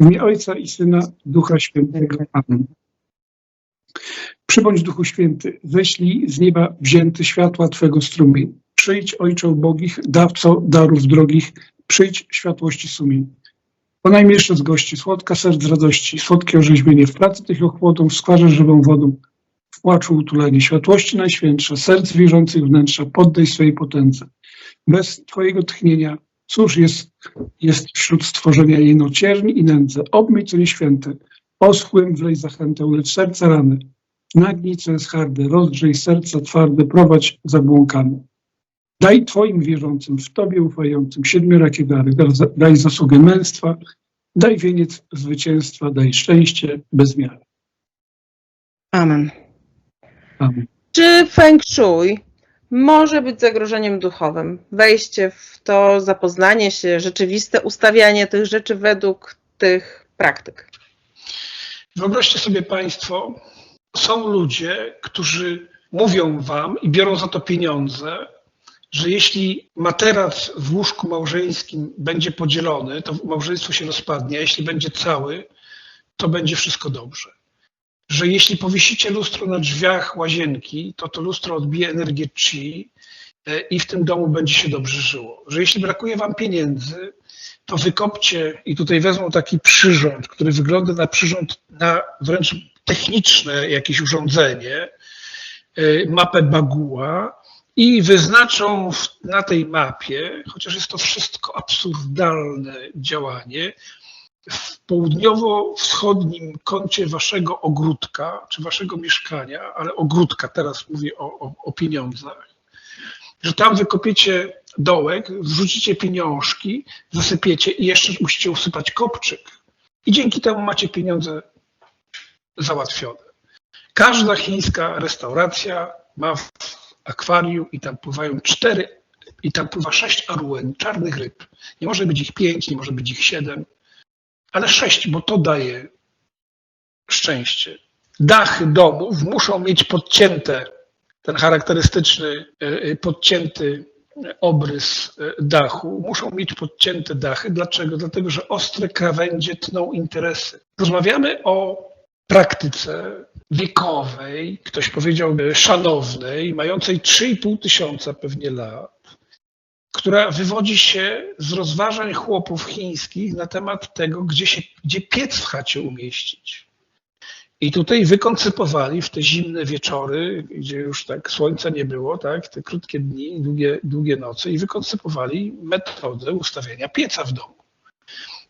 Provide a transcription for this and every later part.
W imię Ojca i Syna, Ducha Świętego. Amen. Przybądź Duchu Święty, ześlij z nieba wzięty światła Twego strumień. Przyjdź Ojcze ubogich, dawco darów drogich, przyjdź światłości sumień. Po najmilsze z gości, słodka serc radości, słodkie orzeźwienie, w pracy tych ochłodą, w skwarze żywą wodą, w płaczu utulenie, światłości najświętsze, serc wierzących wnętrza, poddaj swej potędze. Bez Twojego tchnienia, cóż jest, jest wśród stworzenia jeno cierni i nędzę, obmyj co nieświęte, oschłym wlej zachętę, lecz serca rany, nagnij co jest harde, rozgrzej serca twarde, prowadź zabłąkane. Daj Twoim wierzącym, w Tobie ufającym siedmiorakie dary, Daj- daj zasługę męstwa, daj wieniec zwycięstwa, daj szczęście bez miary. Amen. Amen. Czy feng shui może być zagrożeniem duchowym? Wejście w to, zapoznanie się, rzeczywiste ustawianie tych rzeczy według tych praktyk. Wyobraźcie sobie Państwo, są ludzie, którzy mówią Wam i biorą za to pieniądze, że jeśli materac w łóżku małżeńskim będzie podzielony, to małżeństwo się rozpadnie, a jeśli będzie cały, to będzie wszystko dobrze. Że jeśli powiesicie lustro na drzwiach łazienki, to to lustro odbije energię chi e, i w tym domu będzie się dobrze żyło. Że jeśli brakuje Wam pieniędzy, to wykopcie i tutaj wezmą taki przyrząd, który wygląda na przyrząd, na wręcz techniczne jakieś urządzenie, y, mapę Baguła i wyznaczą na tej mapie, chociaż jest to wszystko absurdalne działanie, w południowo-wschodnim kącie waszego ogródka, czy waszego mieszkania, ale ogródka, teraz mówię o, o, o pieniądzach, że tam wykopiecie dołek, wrzucicie pieniążki, zasypiecie i jeszcze musicie usypać kopczyk. I dzięki temu macie pieniądze załatwione. Każda chińska restauracja ma w akwarium i tam pływają cztery, i tam pływa sześć aruen, czarnych ryb. Nie może być ich pięć, nie może być ich siedem, ale sześć, bo to daje szczęście. Dachy domów muszą mieć podcięte ten charakterystyczny, e, e, podcięty obrys e, dachu, muszą mieć podcięte dachy. Dlaczego? Dlatego, że ostre krawędzie tną interesy. Rozmawiamy o praktyce wiekowej, ktoś powiedziałby szanownej, mającej 3,5 tysiąca pewnie lat, która wywodzi się z rozważań chłopów chińskich na temat tego, gdzie, się, gdzie piec w chacie umieścić. I tutaj wykoncypowali w te zimne wieczory, gdzie już tak słońca nie było, tak, te krótkie dni, długie, długie noce, i wykoncypowali metodę ustawienia pieca w domu.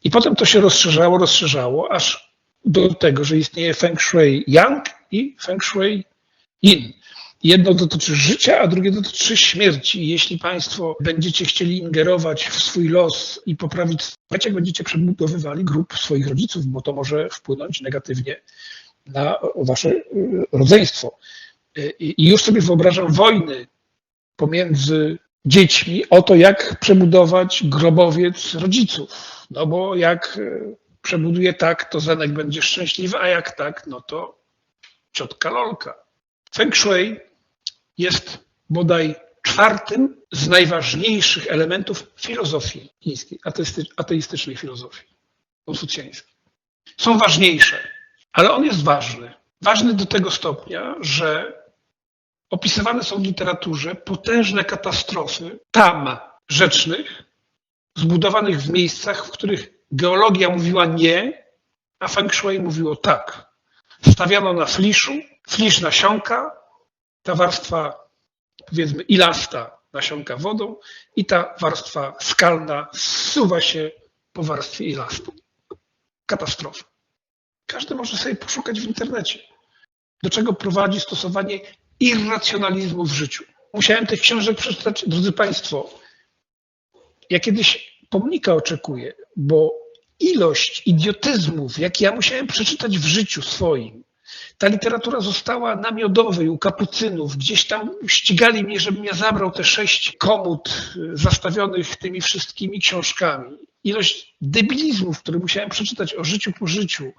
I potem to się rozszerzało, rozszerzało, aż do tego, że istnieje Feng Shui Yang i Feng Shui Yin. Jedno dotyczy życia, a drugie dotyczy śmierci. Jeśli Państwo będziecie chcieli ingerować w swój los i poprawić, słuchajcie, jak będziecie przebudowywali grup swoich rodziców, bo to może wpłynąć negatywnie na wasze y, rodzeństwo. Y, I już sobie wyobrażam wojny pomiędzy dziećmi o to, jak przebudować grobowiec rodziców. No bo jak y, przebuduje tak, to Zenek będzie szczęśliwy, a jak tak, no to ciotka Lolka. Feng Shui jest bodaj czwartym z najważniejszych elementów filozofii chińskiej, ateisty- ateistycznej filozofii konfucjańskiej. Są ważniejsze, ale on jest ważny. Ważny do tego stopnia, że opisywane są w literaturze potężne katastrofy tam rzecznych, zbudowanych w miejscach, w których geologia mówiła nie, a feng shui mówiło tak. Stawiano na fliszu, flisz nasiąka, ta warstwa powiedzmy ilasta nasiąka wodą i ta warstwa skalna zsuwa się po warstwie ilastu. Katastrofa. Każdy może sobie poszukać w internecie, do czego prowadzi stosowanie irracjonalizmu w życiu. Musiałem tych książek przeczytać, drodzy Państwo. Ja kiedyś pomnika oczekuję, bo ilość idiotyzmów, jakie ja musiałem przeczytać w życiu swoim, ta literatura została na miodowej u kapucynów. Gdzieś tam ścigali mnie, żebym ja zabrał te sześć komód y, zastawionych tymi wszystkimi książkami. Ilość debilizmów, które musiałem przeczytać o życiu po życiu,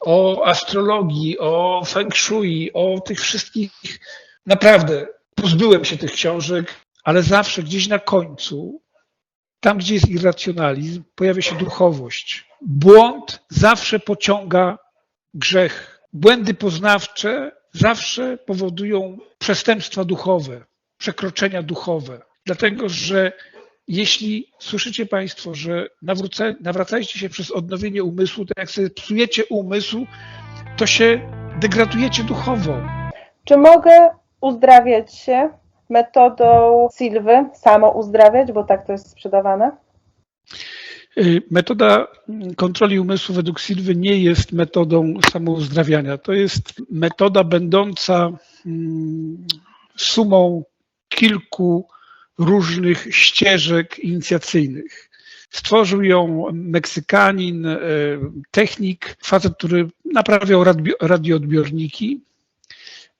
o astrologii, o feng shui, o tych wszystkich. Naprawdę pozbyłem się tych książek, ale zawsze gdzieś na końcu Tam, gdzie jest irracjonalizm, pojawia się duchowość. Błąd zawsze pociąga grzech. Błędy poznawcze zawsze powodują przestępstwa duchowe, przekroczenia duchowe. Dlatego, że jeśli słyszycie Państwo, że nawróca, nawracajcie się przez odnowienie umysłu, to jak sobie psujecie umysł, to się degradujecie duchowo. Czy mogę uzdrawiać się metodą Silwy, samo uzdrawiać, bo tak to jest sprzedawane? Y, Metoda kontroli umysłu według Silwy nie jest metodą samouzdrawiania. To jest metoda będąca mm, sumą kilku różnych ścieżek inicjacyjnych. Stworzył ją Meksykanin, y, technik, facet, który naprawiał radio- radioodbiorniki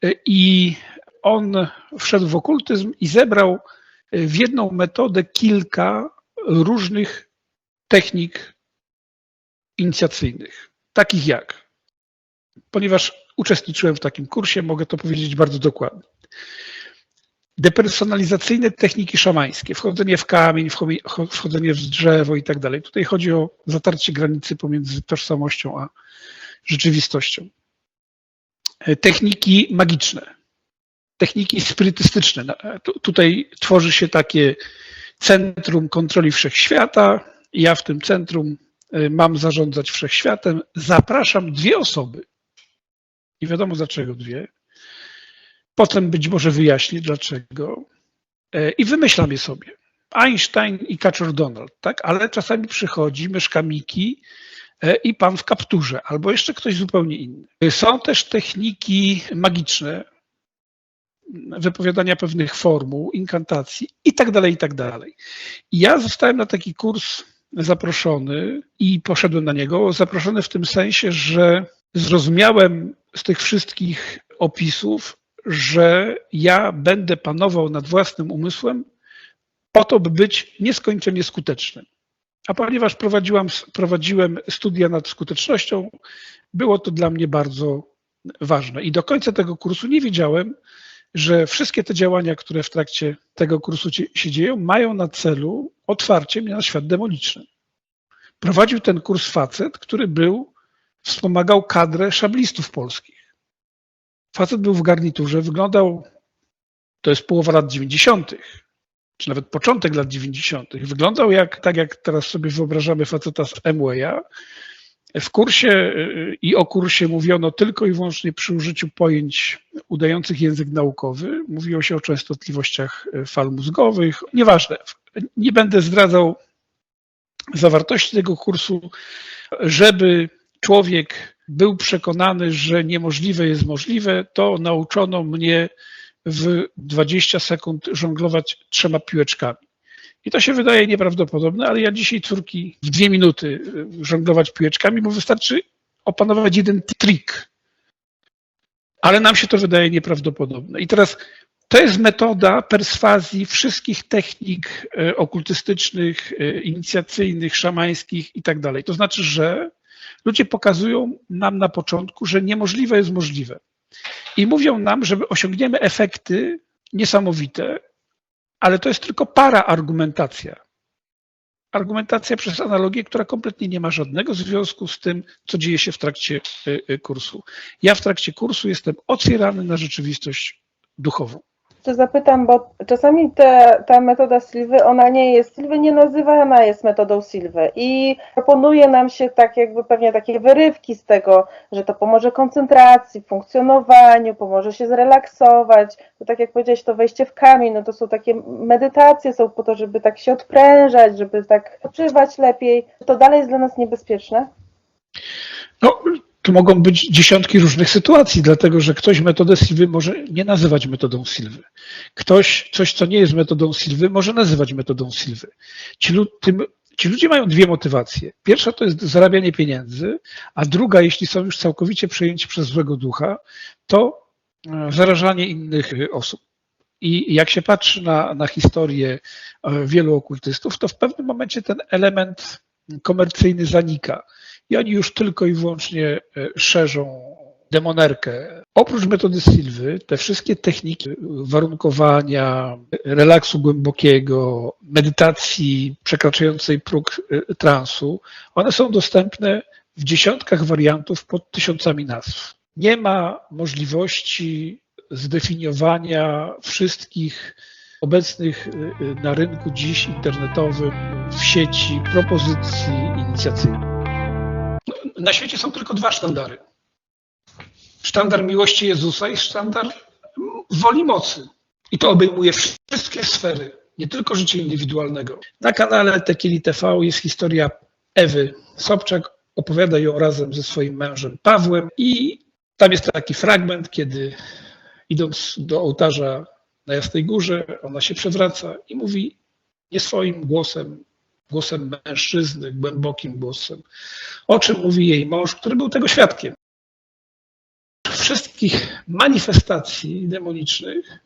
y, i on wszedł w okultyzm i zebrał w jedną metodę kilka różnych technik inicjacyjnych, takich jak, ponieważ uczestniczyłem w takim kursie, mogę to powiedzieć bardzo dokładnie. Depersonalizacyjne techniki szamańskie, wchodzenie w kamień, wcho- wchodzenie w drzewo i tak dalej. Tutaj chodzi o zatarcie granicy pomiędzy tożsamością a rzeczywistością. E, Techniki magiczne, techniki spirytystyczne. Tu- Tutaj tworzy się takie Centrum Kontroli Wszechświata. Ja w tym centrum y, mam zarządzać wszechświatem. Zapraszam dwie osoby. Nie wiadomo dlaczego dwie. Potem być może wyjaśnię dlaczego. E, I wymyślam je sobie. Einstein i Kaczor Donald, tak? Ale czasami przychodzi myszka Miki e, i pan w kapturze, albo jeszcze ktoś zupełnie inny. Są też techniki magiczne, wypowiadania pewnych formuł, inkantacji i tak dalej, i tak dalej. Ja zostałem na taki kurs zaproszony i poszedłem na niego, zaproszony w tym sensie, że zrozumiałem z tych wszystkich opisów, że ja będę panował nad własnym umysłem po to, by być nieskończenie skutecznym. A ponieważ prowadziłam, prowadziłem studia nad skutecznością, było to dla mnie bardzo ważne. I do końca tego kursu nie wiedziałem, że wszystkie te działania, które w trakcie tego kursu się dzieją, mają na celu otwarcie mnie na świat demoniczny. Prowadził ten kurs facet, który był, wspomagał kadrę szablistów polskich. Facet był w garniturze, wyglądał, to jest połowa lat 90., czy nawet początek lat 90., wyglądał jak, tak jak teraz sobie wyobrażamy faceta z Amwaya, w kursie y, i o kursie mówiono tylko i wyłącznie przy użyciu pojęć udających język naukowy. Mówiło się o częstotliwościach y, fal mózgowych. Nieważne, nie będę zdradzał zawartości tego kursu, żeby człowiek był przekonany, że niemożliwe jest możliwe, to nauczono mnie w 20 sekund żonglować trzema piłeczkami. I to się wydaje nieprawdopodobne, ale ja dzisiaj córki w dwie minuty y, żonglować piłeczkami, bo wystarczy opanować jeden trik. Ale nam się to wydaje nieprawdopodobne. I teraz to jest metoda perswazji wszystkich technik y, okultystycznych, y, inicjacyjnych, szamańskich i tak dalej. To znaczy, że ludzie pokazują nam na początku, że niemożliwe jest możliwe. I mówią nam, że osiągniemy efekty niesamowite, ale to jest tylko para argumentacja. Argumentacja przez analogię, która kompletnie nie ma żadnego związku z tym, co dzieje się w trakcie y, y, kursu. Ja w trakcie kursu jestem otwierany na rzeczywistość duchową. Jeszcze zapytam, bo czasami te, ta metoda Silwy, ona nie jest, Silwy nie nazywana jest metodą Silwy i proponuje nam się tak jakby pewnie takie wyrywki z tego, że to pomoże koncentracji, funkcjonowaniu, pomoże się zrelaksować. To tak jak powiedziałeś, to wejście w kamień, no to są takie medytacje, są po to, żeby tak się odprężać, żeby tak odpoczywać lepiej. To dalej jest dla nas niebezpieczne? No, tu mogą być dziesiątki różnych sytuacji, dlatego że ktoś metodę Silwy może nie nazywać metodą Silwy. Ktoś coś, co nie jest metodą Silwy, może nazywać metodą Silwy. Ci, tym, ci ludzie mają dwie motywacje. Pierwsza to jest zarabianie pieniędzy, a druga, jeśli są już całkowicie przejęci przez złego ducha, to e, zarażanie innych e, osób. I jak się patrzy na, na historię e, wielu okultystów, to w pewnym momencie ten element komercyjny zanika i oni już tylko i wyłącznie e, szerzą demonerkę. Oprócz metody Silwy, te wszystkie techniki warunkowania, relaksu głębokiego, medytacji przekraczającej próg y, transu, one są dostępne w dziesiątkach wariantów pod tysiącami nazw. Nie ma możliwości zdefiniowania wszystkich obecnych na rynku dziś internetowym, w sieci propozycji inicjacyjnych. Na świecie są tylko dwa sztandary. Sztandar miłości Jezusa i sztandar woli mocy. I to obejmuje wszystkie sfery, nie tylko życia indywidualnego. Na kanale Tequili TV jest historia Ewy Sobczak. Opowiada ją razem ze swoim mężem Pawłem i tam jest taki fragment, kiedy idąc do ołtarza na Jasnej Górze, ona się przewraca i mówi nie swoim głosem, głosem mężczyzny, głębokim głosem, o czym mówi jej mąż, który był tego świadkiem. Wszystkich manifestacji demonicznych,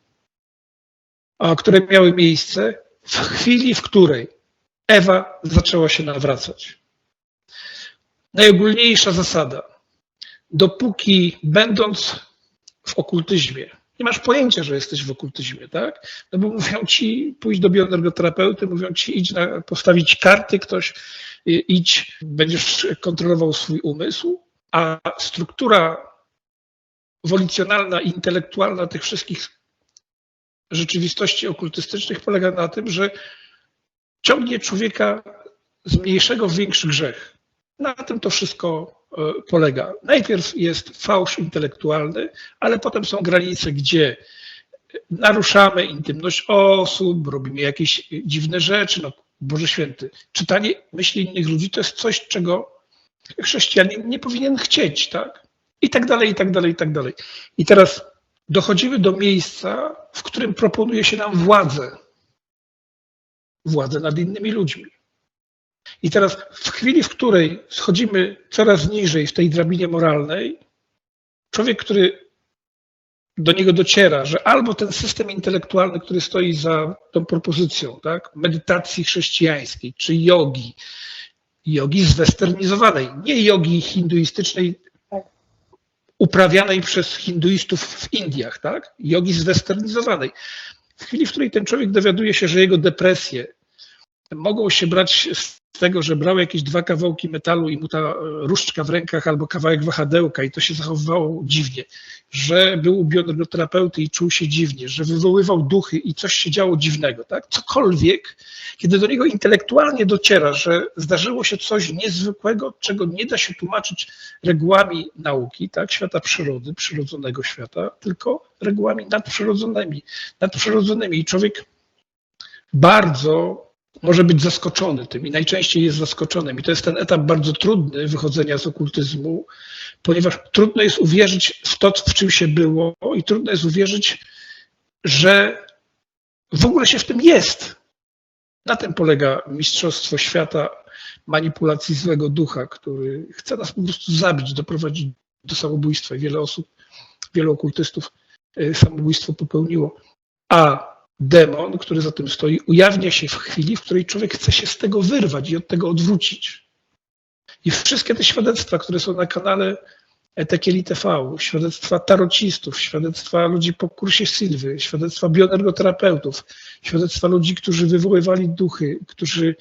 które miały miejsce w chwili, w której Ewa zaczęła się nawracać. Najogólniejsza zasada. Dopóki będąc w okultyzmie, nie masz pojęcia, że jesteś w okultyzmie, tak? No bo mówią ci, pójdź do bioenergoterapeuty, mówią ci, idź na, postawić karty, ktoś, idź, będziesz kontrolował swój umysł, a struktura wolicjonalna intelektualna tych wszystkich rzeczywistości okultystycznych polega na tym, że ciągnie człowieka z mniejszego w większy grzech. Na tym to wszystko e, polega. Najpierw jest fałsz intelektualny, ale potem są granice, gdzie naruszamy intymność osób, robimy jakieś dziwne rzeczy. No, Boże Święty, czytanie myśli innych ludzi to jest coś, czego chrześcijanin nie powinien chcieć, tak? I tak dalej, i tak dalej, i tak dalej. I teraz dochodzimy do miejsca, w którym proponuje się nam władzę. Władzę nad innymi ludźmi. I teraz w chwili, w której schodzimy coraz niżej w tej drabinie moralnej, człowiek, który do niego dociera, że albo ten system intelektualny, który stoi za tą propozycją, tak, medytacji chrześcijańskiej czy jogi, jogi zwesternizowanej, nie jogi hinduistycznej Tak. uprawianej przez hinduistów w Indiach, tak, jogi zwesternizowanej. W chwili, w której ten człowiek dowiaduje się, że jego depresje mogą się brać z tego, że brał jakieś dwa kawałki metalu i mu ta e, różdżka w rękach albo kawałek wahadełka i to się zachowywało dziwnie, że był u bioenergoterapeuty i czuł się dziwnie, że wywoływał duchy i coś się działo dziwnego, tak? Cokolwiek, kiedy do niego intelektualnie dociera, że zdarzyło się coś niezwykłego, czego nie da się tłumaczyć regułami nauki, tak? Świata przyrody, przyrodzonego świata, tylko regułami nadprzyrodzonymi, nadprzyrodzonymi i człowiek bardzo może być zaskoczony tym i najczęściej jest zaskoczonym. I to jest ten etap bardzo trudny wychodzenia z okultyzmu, ponieważ trudno jest uwierzyć w to, w czym się było i trudno jest uwierzyć, że w ogóle się w tym jest. Na tym polega mistrzostwo świata manipulacji złego ducha, który chce nas po prostu zabić, doprowadzić do samobójstwa. I wiele osób, wielu okultystów y, samobójstwo popełniło. A demon, który za tym stoi, ujawnia się w chwili, w której człowiek chce się z tego wyrwać i od tego odwrócić. I wszystkie te świadectwa, które są na kanale Etekieli TV, świadectwa tarocistów, świadectwa ludzi po kursie Sylwy, świadectwa bioenergoterapeutów, świadectwa ludzi, którzy wywoływali duchy, którzy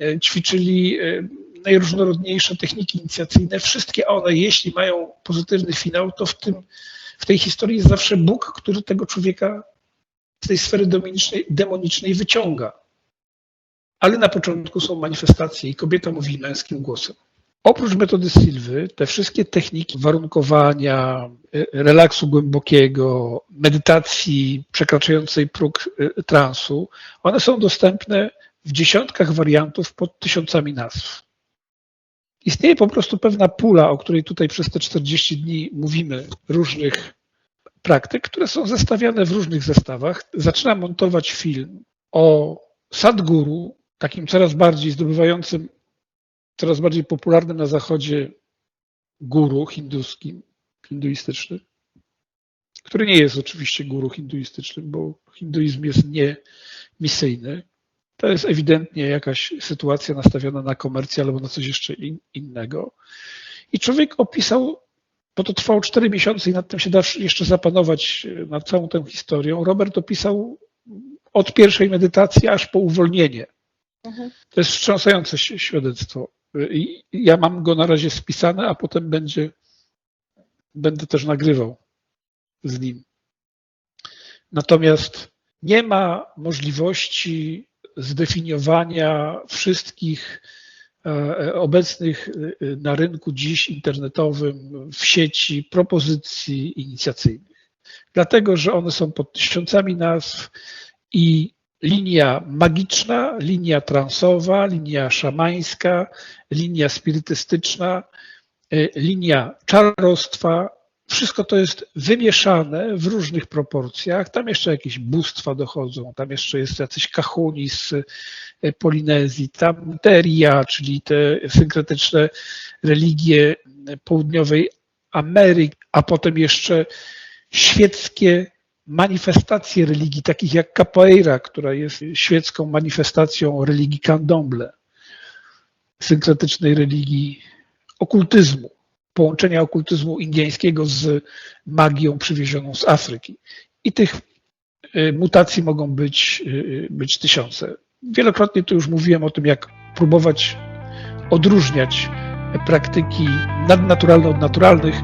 e, ćwiczyli e, najróżnorodniejsze techniki inicjacyjne, wszystkie one, jeśli mają pozytywny finał, to w, tym, w tej historii jest zawsze Bóg, który tego człowieka z tej sfery demonicznej, demonicznej wyciąga. Ale na początku są manifestacje i kobieta mówi męskim głosem. Oprócz metody Silwy, te wszystkie techniki warunkowania, y, relaksu głębokiego, medytacji przekraczającej próg y, transu, one są dostępne w dziesiątkach wariantów pod tysiącami nazw. Istnieje po prostu pewna pula, o której tutaj przez te 40 dni mówimy, różnych praktyk, które są zestawiane w różnych zestawach. Zaczyna montować film o Sadguru, takim coraz bardziej zdobywającym, coraz bardziej popularnym na zachodzie guru hinduskim, hinduistycznym, który nie jest oczywiście guru hinduistycznym, bo hinduizm jest nie misyjny. To jest ewidentnie jakaś sytuacja nastawiona na komercję albo na coś jeszcze in, innego. I człowiek opisał bo to trwało 4 miesiące i nad tym się da jeszcze zapanować e, nad całą tą historią. Robert opisał od pierwszej medytacji aż po uwolnienie. Mhm. To jest wstrząsające świadectwo. I ja mam go na razie spisane, a potem będzie, będę też nagrywał z nim. Natomiast nie ma możliwości zdefiniowania wszystkich e, obecnych e, na rynku dziś internetowym, w sieci propozycji inicjacyjnych. Dlatego, że one są pod tysiącami nazw i linia magiczna, linia transowa, linia szamańska, linia spirytystyczna, linia czarostwa, wszystko to jest wymieszane w różnych proporcjach. Tam jeszcze jakieś bóstwa dochodzą, tam jeszcze jest jacyś kahuni z y, Polinezji, tam teria, czyli te synkretyczne religie południowej Ameryki, a potem jeszcze świeckie manifestacje religii, takich jak capoeira, która jest świecką manifestacją religii candomblé, synkretycznej religii okultyzmu, połączenia okultyzmu indyjskiego z magią przywiezioną z Afryki. I tych y, mutacji mogą być, y, być tysiące. Wielokrotnie tu już mówiłem o tym, jak próbować odróżniać praktyki nadnaturalne od naturalnych.